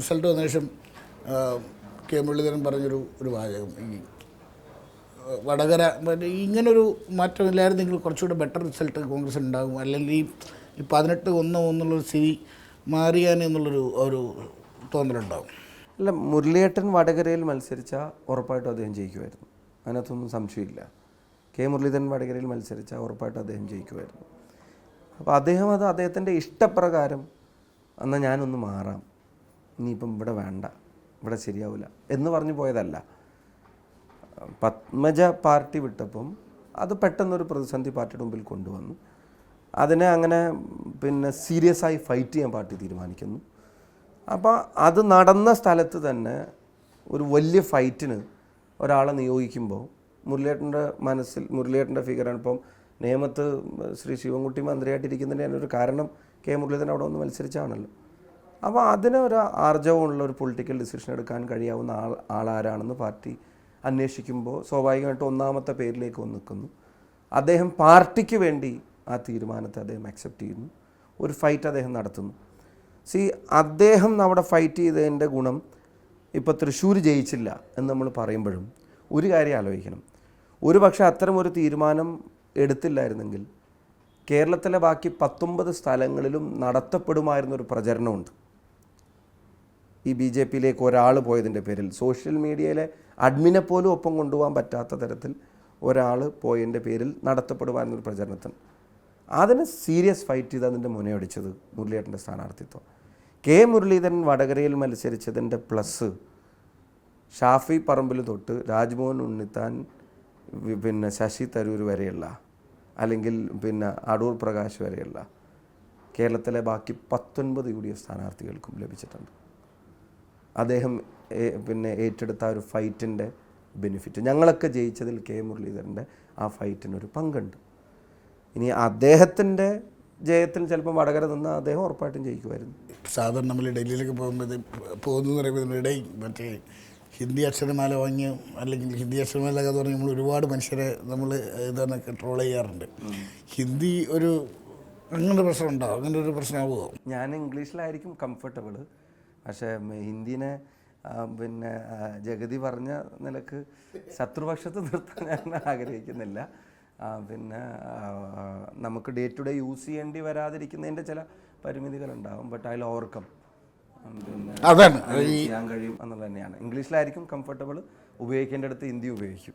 Result വന്ന ശേഷം K Muraleedharan പറഞ്ഞൊരു ഒരു വാചകം. ഈ വടകര ഇങ്ങനൊരു മാറ്റമില്ലായിരുന്നെങ്കിൽ കുറച്ചുകൂടെ ബെറ്റർ റിസൾട്ട് കോൺഗ്രസ് ഉണ്ടാകും. അല്ലെങ്കിൽ ഈ പതിനെട്ട് ഒന്ന് എന്നുള്ളൊരു സ്ഥിതി മാറിയാൻ എന്നുള്ളൊരു ഒരു തോന്നലുണ്ടാകും അല്ല മുരളിയേട്ടൻ വടകരയിൽ മത്സരിച്ചാൽ ഉറപ്പായിട്ടും അദ്ദേഹം ജയിക്കുമായിരുന്നു. അതിനകത്തൊന്നും സംശയമില്ല. കെ മുരളീധരൻ വടകരയിൽ മത്സരിച്ചാൽ ഉറപ്പായിട്ടും അദ്ദേഹം ജയിക്കുമായിരുന്നു. അപ്പോൾ അദ്ദേഹം അത് അദ്ദേഹത്തിന്റെ ഇഷ്ടപ്രകാരം എന്നാൽ ഞാനൊന്ന് മാറാം. ഇനിയിപ്പം ഇവിടെ വേണ്ട ഇവിടെ ശരിയാവില്ല എന്ന് പറഞ്ഞു പോയതല്ല. പത്മജ പാർട്ടി വിട്ടപ്പം അത് പെട്ടെന്നൊരു പ്രതിസന്ധി പാർട്ടിയുടെ മുമ്പിൽ കൊണ്ടുവന്നു. അതിനെ അങ്ങനെ പിന്നെ സീരിയസ് ആയി ഫൈറ്റ് ചെയ്യാൻ പാർട്ടി തീരുമാനിക്കുന്നു. അപ്പോൾ അത് നടന്ന സ്ഥലത്ത് തന്നെ ഒരു വലിയ ഫൈറ്റിന് ഒരാളെ നിയോഗിക്കുമ്പോൾ മുരളിയേട്ടന്റെ മനസ്സിൽ മുരളിയേട്ടന്റെ ഫിഗറാണ് ഇപ്പം നേമത്ത് ശ്രീ ശിവൻകുട്ടി മന്ത്രിയായിട്ടിരിക്കുന്നതിന്റെ ഒരു കാരണം കെ മുരളീധരൻ അവിടെ ഒന്ന് മത്സരിച്ചാണല്ലോ അപ്പോൾ അതിന് ഒരു ആർജവമുള്ള ഒരു പൊളിറ്റിക്കൽ ഡിസിഷൻ എടുക്കാൻ കഴിയാവുന്ന ആൾ ആളാരാണെന്ന് പാർട്ടി അന്വേഷിക്കുമ്പോൾ സ്വാഭാവികമായിട്ട് ഒന്നാമത്തെ പേരിലേക്ക് വന്ന് നിൽക്കുന്നു. അദ്ദേഹം പാർട്ടിക്ക് വേണ്ടി ആ തീരുമാനത്തെ അദ്ദേഹം അക്സെപ്റ്റ് ചെയ്യുന്നു. ഒരു ഫൈറ്റ് അദ്ദേഹം നടത്തുന്നു. സി അദ്ദേഹം അവിടെ ഫൈറ്റ് ചെയ്തതിന്റെ ഗുണം ഇപ്പോൾ തൃശ്ശൂർ ജയിച്ചില്ല എന്ന് നമ്മൾ പറയുമ്പോഴും ഒരു കാര്യം ആലോചിക്കണം. ഒരു പക്ഷേ അത്തരം ഒരു തീരുമാനം എടുത്തില്ലായിരുന്നെങ്കിൽ കേരളത്തിലെ ബാക്കി പത്തൊമ്പത് സ്ഥലങ്ങളിലും നടത്തപ്പെടുമായിരുന്നൊരു പ്രചരണമുണ്ട്. ഈ ബി ജെ പിയിലേക്ക് ഒരാൾ പോയതിന്റെ പേരിൽ സോഷ്യൽ മീഡിയയിലെ അഡ്മിനെ പോലും ഒപ്പം കൊണ്ടുപോകാൻ പറ്റാത്ത തരത്തിൽ ഒരാൾ പോയതിന്റെ പേരിൽ നടത്തപ്പെടുവാനൊരു പ്രചരണത്തിന് അതിന് സീരിയസ് ഫൈറ്റ് ചെയ്ത് അതിന്റെ മുനയടിച്ചത് മുരളിയേട്ടന്റെ സ്ഥാനാർത്ഥിത്വം. കെ മുരളീധരൻ വടകരയിൽ മത്സരിച്ചതിന്റെ പ്ലസ് ഷാഫി പറമ്പിൽ തൊട്ട് രാജ്മോഹൻ ഉണ്ണിത്താൻ പിന്നെ ശശി തരൂർ വരെയുള്ള അല്ലെങ്കിൽ പിന്നെ അടൂർ പ്രകാശ് വരെയുള്ള കേരളത്തിലെ ബാക്കി പത്തൊൻപത് യു ഡി എഫ് സ്ഥാനാർത്ഥികൾക്കും ലഭിച്ചിട്ടുണ്ട്. അദ്ദേഹം പിന്നെ ഏറ്റെടുത്ത ആ ഒരു ഫൈറ്റിന്റെ ബെനിഫിറ്റ്. ഞങ്ങളൊക്കെ ജയിച്ചതിൽ കെ മുരളീധരന്റെ ആ ഫൈറ്റിനൊരു പങ്കുണ്ട്. ഇനി അദ്ദേഹത്തിന്റെ ജയത്തിൽ ചിലപ്പോൾ വടകര നിന്ന് അദ്ദേഹം ഉറപ്പായിട്ടും ജയിക്കുമായിരുന്നു. സാധാരണ നമ്മൾ ഡൽഹിയിലേക്ക് പോകുമ്പോൾ പോകുന്നു എന്ന് പറയുമ്പോൾ നമ്മുടെ ഇടയിൽ മറ്റേ ഹിന്ദി അക്ഷരമാല വാങ്ങി അല്ലെങ്കിൽ ഹിന്ദി അക്ഷരമാല എന്ന് പറഞ്ഞ് നമ്മൾ ഒരുപാട് മനുഷ്യരെ നമ്മൾ ഇതാണ് ട്രോൾ ചെയ്യാറുണ്ട്. ഹിന്ദി ഒരു അങ്ങനെ പ്രശ്നം ഉണ്ടാവും അങ്ങനെ ഒരു പ്രശ്നമാവുമോ ഞാൻ ഇംഗ്ലീഷിലായിരിക്കും കംഫർട്ടബിൾ പക്ഷേ ഹിന്ദിനെ പിന്നെ ജഗതി പറഞ്ഞ നിലയ്ക്ക് ശത്രുപക്ഷത്ത് നിർത്താൻ ഞാൻ ആഗ്രഹിക്കുന്നില്ല. പിന്നെ നമുക്ക് ഡേ ടു ഡേ യൂസ് ചെയ്യേണ്ടി വരാതിരിക്കുന്നതിന്റെ ചില പരിമിതികളുണ്ടാവും. ബട്ട് അതിൽ ഓവർകം. പിന്നെ ചെയ്യാൻ കഴിയും എന്നുള്ളത് തന്നെയാണ്. ഇംഗ്ലീഷിലായിരിക്കും കംഫർട്ടബിൾ ഉപയോഗിക്കേണ്ട അടുത്ത് ഹിന്ദി ഉപയോഗിക്കും.